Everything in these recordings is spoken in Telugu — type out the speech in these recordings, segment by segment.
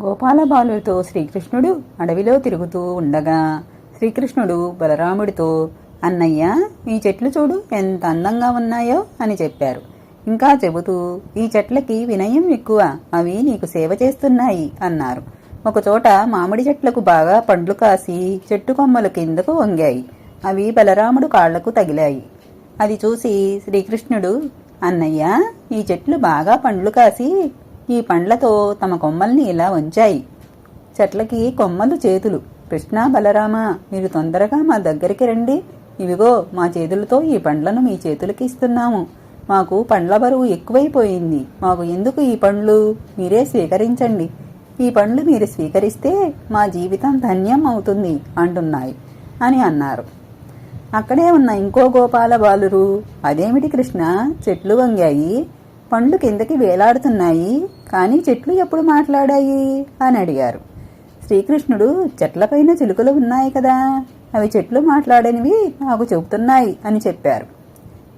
గోపాలబాలుడితో శ్రీకృష్ణుడు అడవిలో తిరుగుతూ ఉండగా శ్రీకృష్ణుడు బలరాముడితో అన్నయ్య ఈ చెట్లు చూడు ఎంత అందంగా ఉన్నాయో అని చెప్పారు. ఇంకా చెబుతూ ఈ చెట్లకి వినయం ఎక్కువ అవి నీకు సేవ చేస్తున్నాయి అన్నారు. ఒకచోట మామిడి చెట్లకు బాగా పండ్లు కాసి చెట్టు కొమ్మలు కిందకు వంగాయి. అవి బలరాముడు కాళ్ళకు తగిలాయి. అది చూసి శ్రీకృష్ణుడు అన్నయ్య ఈ చెట్లు బాగా పండ్లు కాసి ఈ పండ్లతో తమ కొమ్మల్ని ఇలా వంచాయి. చెట్లకి కొమ్మలు చేతులు. కృష్ణ బలరామ మీరు తొందరగా మా దగ్గరికి రండి. ఇవిగో మా చేతులతో ఈ పండ్లను మీ చేతులకి ఇస్తున్నాము. మాకు పండ్ల బరువు ఎక్కువైపోయింది. మాకు ఎందుకు ఈ పండ్లు? మీరే స్వీకరించండి. ఈ పండ్లు మీరు స్వీకరిస్తే మా జీవితం ధన్యం అవుతుంది అంటున్నాయి అని అన్నారు. అక్కడే ఉన్న ఇంకో గోపాల బాలురు అదేమిటి కృష్ణ? చెట్లు వంగాయి? పండ్లు కిందకి వేలాడుతున్నాయి. కానీ చెట్లు ఎప్పుడు మాట్లాడాయి? అని అడిగారు. శ్రీకృష్ణుడు చెట్లపైన చిలుకలు ఉన్నాయి కదా. అవి చెట్లు మాట్లాడనివి నాకు చెబుతున్నాయి అని చెప్పారు.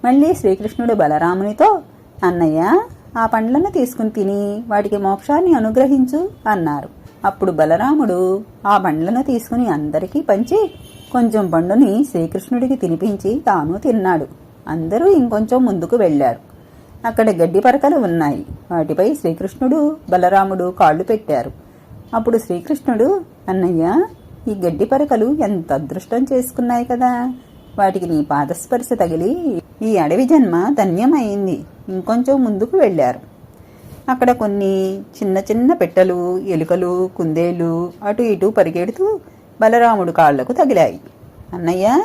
మళ్ళీ శ్రీకృష్ణుడు బలరామునితో అన్నయ్య ఆ పండ్లను తీసుకుని తిని వాటికి మోక్షాన్ని అనుగ్రహించు అన్నారు. అప్పుడు బలరాముడు ఆ పండ్లను తీసుకుని అందరికీ పంచి కొంచెం పండుని శ్రీకృష్ణుడికి తినిపించి తాను తిన్నాడు. అందరూ ఇంకొంచెం ముందుకు వెళ్ళారు. అక్కడ గడ్డి పరకలు ఉన్నాయి. వాటిపై శ్రీకృష్ణుడు బలరాముడు కాళ్ళు పెట్టారు. అప్పుడు శ్రీకృష్ణుడు అన్నయ్య ఈ గడ్డి పరకలు ఎంత అదృష్టం చేసుకున్నాయి కదా. వాటికి నీ పాదస్పర్శ తగిలి ఈ అడవి జన్మ ధన్యమైంది. ఇంకొంచెం ముందుకు వెళ్ళారు. అక్కడ కొన్ని చిన్న చిన్న పెట్టెలు ఎలుకలు కుందేలు అటు ఇటు పరిగెడుతూ బలరాముడు కాళ్ళకు తగిలాయి. అన్నయ్య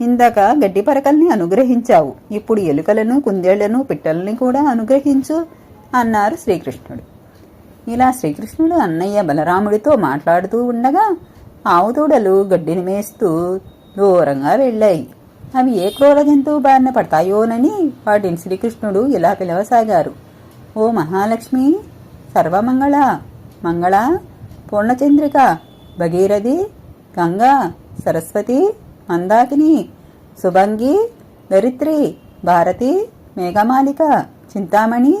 ఇందాక గడ్డి పరకల్ని అనుగ్రహించావు. ఇప్పుడు ఎలుకలను కుందేళ్ళను పిట్టల్ని కూడా అనుగ్రహించు అన్నారు శ్రీకృష్ణుడు. ఇలా శ్రీకృష్ణుడు అన్నయ్య బలరాముడితో మాట్లాడుతూ ఉండగా ఆవుదూడలు గడ్డిని మేస్తూ దూరంగా వెళ్ళాయి. అవి ఏ క్రూర జంతువు బారిన పడతాయోనని వాటిని శ్రీకృష్ణుడు ఇలా పిలవసాగారు. ఓ మహాలక్ష్మి సర్వమంగళ మంగళ పూర్ణచంద్రిక భగీరథి గంగా సరస్వతి మందాకిని సుభంగి దరిత్రి భారతి మేఘమాలిక చింతామణి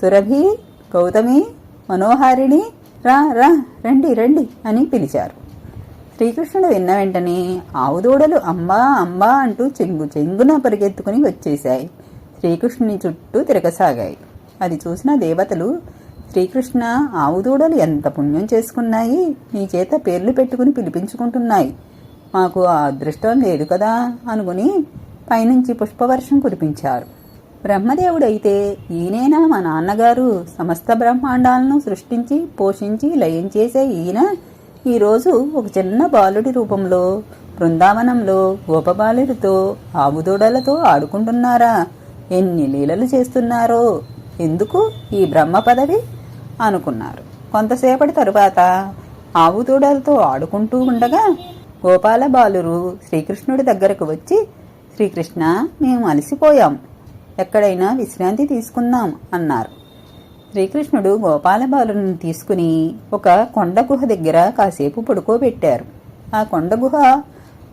సురభి గౌతమి మనోహారిణి రా రా రండి రండి అని పిలిచారు. శ్రీకృష్ణుడు విన్న వెంటనే ఆవుదూడలు అమ్మా అమ్మా అంటూ చెంగు చెంగున పరిగెత్తుకుని వచ్చేశాయి. శ్రీకృష్ణుని చుట్టూ తిరగసాగాయి. అది చూసిన దేవతలు శ్రీకృష్ణ ఆవుదూడలు ఎంత పుణ్యం చేసుకున్నాయి? నీ చేత పేర్లు పెట్టుకుని పిలిపించుకుంటున్నాయి. మాకు ఆ అదృష్టం లేదు కదా అనుకుని పైనుంచి పుష్పవర్షం కురిపించారు. బ్రహ్మదేవుడైతే ఈయనైనా మా నాన్నగారు? సమస్త బ్రహ్మాండాలను సృష్టించి పోషించి లయం చేసే ఈయన ఈరోజు ఒక చిన్న బాలుడి రూపంలో బృందావనంలో గోపబాలుడితో ఆవుదూడలతో ఆడుకుంటున్నారా? ఎన్ని లీలలు చేస్తున్నారో? ఎందుకు ఈ బ్రహ్మ పదవి? అనుకున్నారు. కొంతసేపటి తరువాత ఆవుదూడలతో ఆడుకుంటూ ఉండగా గోపాల బాలురు శ్రీకృష్ణుడి దగ్గరకు వచ్చి శ్రీకృష్ణ మేము అలసిపోయాం. ఎక్కడైనా విశ్రాంతి తీసుకుందాం అన్నారు. శ్రీకృష్ణుడు గోపాలబాలుని తీసుకుని ఒక కొండ గుహ దగ్గర కాసేపు పడుకోబెట్టారు. ఆ కొండ గుహ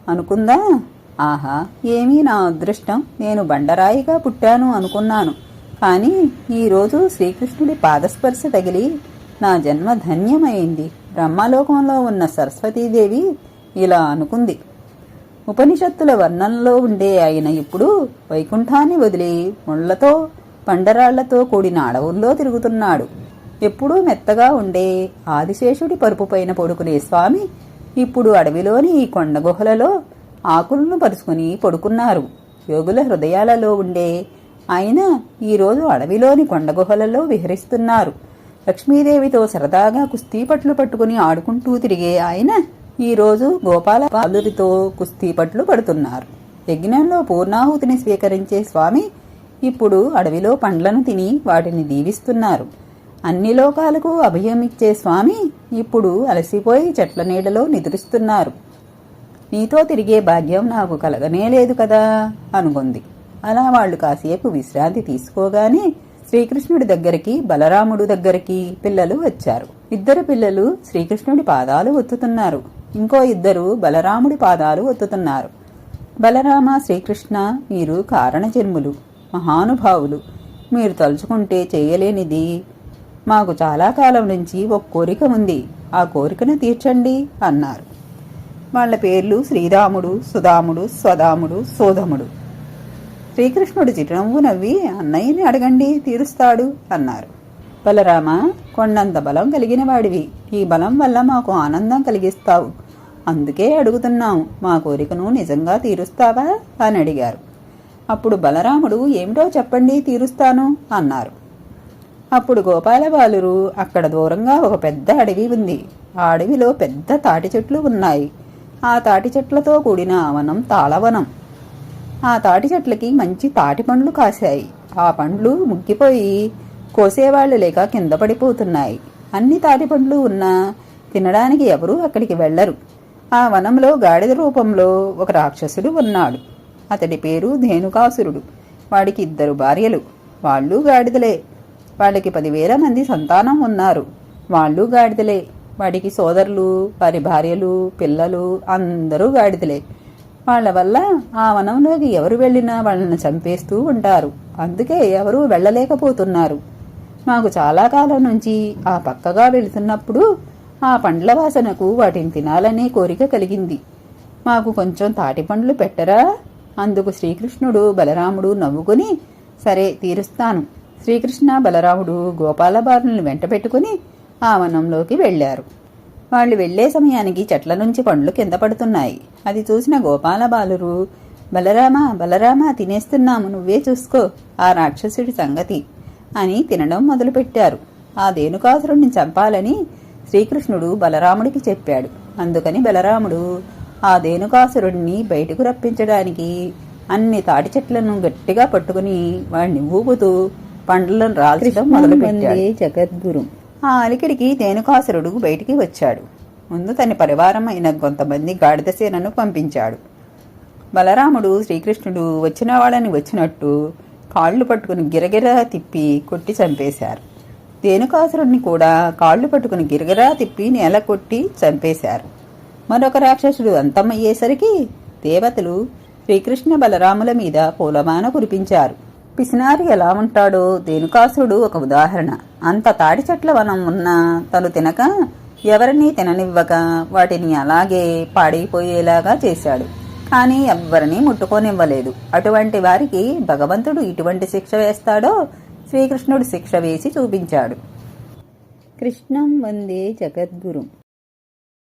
అనుకుందా? ఆహా ఏమీ నా అదృష్టం. నేను బండరాయిగా పుట్టాను అనుకున్నాను. కానీ ఈరోజు శ్రీకృష్ణుడి పాదస్పర్శ తగిలి నా జన్మ ధన్యమైంది. బ్రహ్మలోకంలో ఉన్న సరస్వతీదేవి ఇలా అనుకుంది. ఉపనిషత్తుల వర్ణంలో ఉండే ఆయన ఇప్పుడు వైకుంఠాన్ని వదిలి ముళ్ళతో పండరాళ్ళతో కూడిన అడవుల్లో తిరుగుతున్నాడు. ఎప్పుడూ మెత్తగా ఉండే ఆదిశేషుడి పరుపుపైన పడుకునే స్వామి ఇప్పుడు అడవిలోని ఈ కొండ గుహలలో ఆకులను పరుచుకుని పడుకున్నారు. యోగుల హృదయాలలో ఉండే ఆయన ఈరోజు అడవిలోని కొండ గుహలలో విహరిస్తున్నారు. లక్ష్మీదేవితో సరదాగా కుస్తీ పట్లు పట్టుకుని ఆడుకుంటూ తిరిగే ఆయన ఈరోజు గోపాల బాలురితో కుస్తీ పట్లు పడుతున్నారు. యజ్ఞంలో పూర్ణాహుతిని స్వీకరించే స్వామి ఇప్పుడు అడవిలో పండ్లను తిని వాటిని దీవిస్తున్నారు. అన్ని లోకాలకు అభయమిచ్చే స్వామి ఇప్పుడు అలసిపోయి చెట్ల నీడలో నిద్రిస్తున్నారు. నీతో తిరిగే భాగ్యం నాకు కలగనే లేదు కదా అనుకుంది. అలా వాళ్ళు కాసేపు విశ్రాంతి తీసుకోగానే శ్రీకృష్ణుడి దగ్గరికి బలరాముడు దగ్గరికి పిల్లలు వచ్చారు. ఇద్దరు పిల్లలు శ్రీకృష్ణుడి పాదాలు ఒత్తుతున్నారు. ఇంకో ఇద్దరు బలరాముడి పాదాలు ఒత్తుతున్నారు. బలరామ శ్రీకృష్ణ మీరు కారణజన్ములు మహానుభావులు. మీరు తలుచుకుంటే చేయలేనిది. మాకు చాలా కాలం నుంచి ఒక కోరిక ఉంది. ఆ కోరికను తీర్చండి అన్నారు. వాళ్ళ పేర్లు శ్రీరాముడు సుధాముడు స్వదాముడు సోధముడు. శ్రీకృష్ణుడు చిరునవ్వు నవ్వి అన్నయ్యని అడగండి తీరుస్తాడు అన్నారు. బలరామ కొండంత బలం కలిగిన వాడివి. ఈ బలం వల్ల మాకు ఆనందం కలిగిస్తావు. అందుకే అడుగుతున్నాం మా కోరికను నిజంగా తీరుస్తావా? అని అడిగారు. అప్పుడు బలరాముడు ఏమిటో చెప్పండి తీరుస్తాను అన్నారు. అప్పుడు గోపాలబాలురు అక్కడ దూరంగా ఒక పెద్ద అడవి ఉంది. ఆ అడవిలో పెద్ద తాటి చెట్లు ఉన్నాయి. ఆ తాటి చెట్లతో కూడిన వనం తాళవనం. ఆ తాటి చెట్లకి మంచి తాటి పండ్లు కాశాయి. ఆ పండ్లు ముగ్గిపోయి కోసేవాళ్ళు లేక కింద పడిపోతున్నాయి. అన్ని తాటి పండ్లు ఉన్నా తినడానికి ఎవరూ అక్కడికి వెళ్ళరు ఆ వనంలో గాడిద రూపంలో ఒక రాక్షసుడు ఉన్నాడు. అతడి పేరు ధేనుకాసురుడు. వాడికి ఇద్దరు భార్యలు. వాళ్ళు గాడిదలే. వాళ్ళకి పదివేల మంది సంతానం ఉన్నారు. వాళ్ళు గాడిదలే. వాడికి సోదరులు వారి భార్యలు పిల్లలు అందరూ గాడిదలే. వాళ్ళ వల్ల ఆ వనంలోకి ఎవరు వెళ్ళినా వాళ్ళని చంపేస్తూ ఉంటారు. అందుకే ఎవరూ వెళ్ళలేకపోతున్నారు. మాకు చాలా కాలం నుంచి ఆ పక్కగా వెళుతున్నప్పుడు ఆ పండ్ల వాసనకు వాటిని తినాలనే కోరిక కలిగింది. మాకు కొంచెం తాటి పండ్లు పెట్టరా? అందుకు శ్రీకృష్ణుడు బలరాముడు నవ్వుకుని సరే తీరుస్తాను. శ్రీకృష్ణ బలరాముడు గోపాలబారులను వెంట పెట్టుకుని ఆ వనంలోకి వెళ్ళారు. వాళ్ళు వెళ్ళే సమయానికి చెట్ల నుంచి పండ్లు కింద పడుతున్నాయి. అది చూసిన గోపాలబాలురు బలరామ బలరామ తినేస్తున్నాము నువ్వే చూసుకో ఆ రాక్షసుడి సంగతి అని తినడం మొదలుపెట్టారు. ఆ దేనుకాసురుణ్ణి చంపాలని శ్రీకృష్ణుడు బలరాముడికి చెప్పాడు. అందుకని బలరాముడు ఆ దేనుకాసురుణ్ణి బయటకు రప్పించడానికి అన్ని తాటి చెట్లను గట్టిగా పట్టుకుని వాడిని ఊపుతూ పండ్లను రాల్చడం మొదలుపెట్టాడు. జగద్గురు. ఆ అలికిడికి తేనుకాసురుడు బయటికి వచ్చాడు. ముందు తన పరివారం అయిన కొంతమంది గాడిద సేనను పంపించాడు. బలరాముడు శ్రీకృష్ణుడు వచ్చిన వాళ్ళని వచ్చినట్టు కాళ్ళు పట్టుకుని గిరగిరా తిప్పి కొట్టి చంపేశారు. దేనుకాసురుడిని కూడా కాళ్ళు పట్టుకుని గిరగిరా తిప్పి నేల కొట్టి చంపేశారు. మరొక రాక్షసుడు అంతమయ్యేసరికి దేవతలు శ్రీకృష్ణ బలరాముల మీద పూలమాన కురిపించారు. పిసినారి ఎలా ఉంటాడో దేనుకాసురుడు ఒక ఉదాహరణ. అంత తాడి చెట్ల వనం ఉన్నా తను తినక ఎవరినీ తిననివ్వక వాటిని అలాగే పాడైపోయేలాగా చేశాడు. కానీ ఎవ్వరినీ ముట్టుకోనివ్వలేదు. అటువంటి వారికి భగవంతుడు ఇటువంటి శిక్ష వేస్తాడో శ్రీకృష్ణుడు శిక్ష వేసి చూపించాడు. కృష్ణం వందే జగద్గురు.